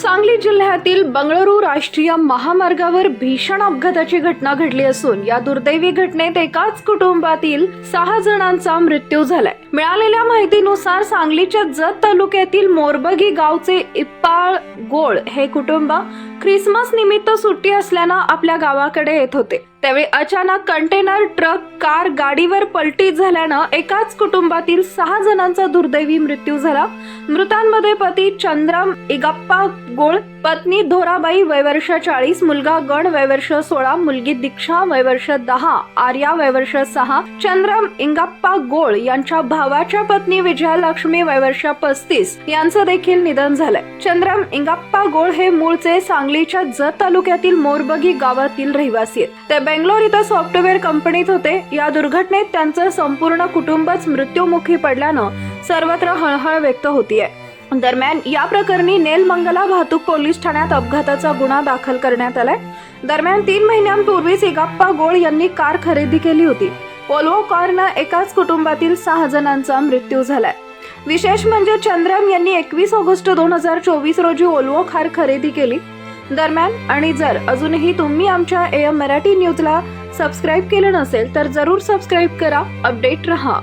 सांगली जिल्ह्यातील बंगळुरू राष्ट्रीय महामार्गावर भीषण अपघाताची घटना घडली असून या दुर्दैवी घटनेत एकाच कुटुंबातील सहा जणांचा मृत्यू झालाय. मिळालेल्या माहितीनुसार सांगलीच्या जत तालुक्यातील मोरबगी गावचे इप्पाळ गोळ हे कुटुंब ख्रिसमस निमित्त सुट्टी असल्यानं आपल्या गावाकडे येत होते. त्यावेळी अचानक कंटेनर ट्रक कार गाडीवर पलटी झाल्यानं एकाच कुटुंबातील सहा जणांचा दुर्दैवी मृत्यू झाला. मृतांमध्ये पती चंद्रम इगप्पा गोळ पत्नी धोराबाई वयवर्ष चाळीस मुलगा गण वयवर्ष सोळा मुलगी दीक्षा वयवर्ष दहा आर्या वयवर्ष सहा चंद्रम इंगाप्पा गोळ यांच्या भावाच्या पत्नी विजयालक्ष्मी वयवर्ष पस्तीस यांचं देखील निधन झालंय. चंद्रम इंगाप्पा गोळ हे मूळचे सांगलीच्या जत तालुक्यातील मोरबगी गावातील रहिवासी आहेत. ते बेंगलोर इथं सॉफ्टवेअर कंपनीत होते. या दुर्घटनेत त्यांचं संपूर्ण कुटुंबच मृत्युमुखी पडल्यानं सर्वत्र हळहळ व्यक्त होतीये. दरम्यान या प्रकरणी नेलमंगला वाहतूक पोलीस ठाण्यात अपघाताचा गुन्हा दाखल करण्यात आलाय. दरम्यान तीन महिन्यांपूर्वीच इगाप्पा गोळ यांनी कार खरेदी केली होती. वोल्वो कारनं एकाच कुटुंबातील सहा जणांचा मृत्यू झालाय. विशेष म्हणजे चंद्रम यांनी एकवीस ऑगस्ट दोन हजार चोवीस रोजी ओल्वो कार खरेदी केली. दरम्यान आणि जर अजूनही तुम्ही आमच्या एम मराठी न्यूजला सबस्क्राईब केलं नसेल तर जरूर सबस्क्राईब करा अपडेट रहा.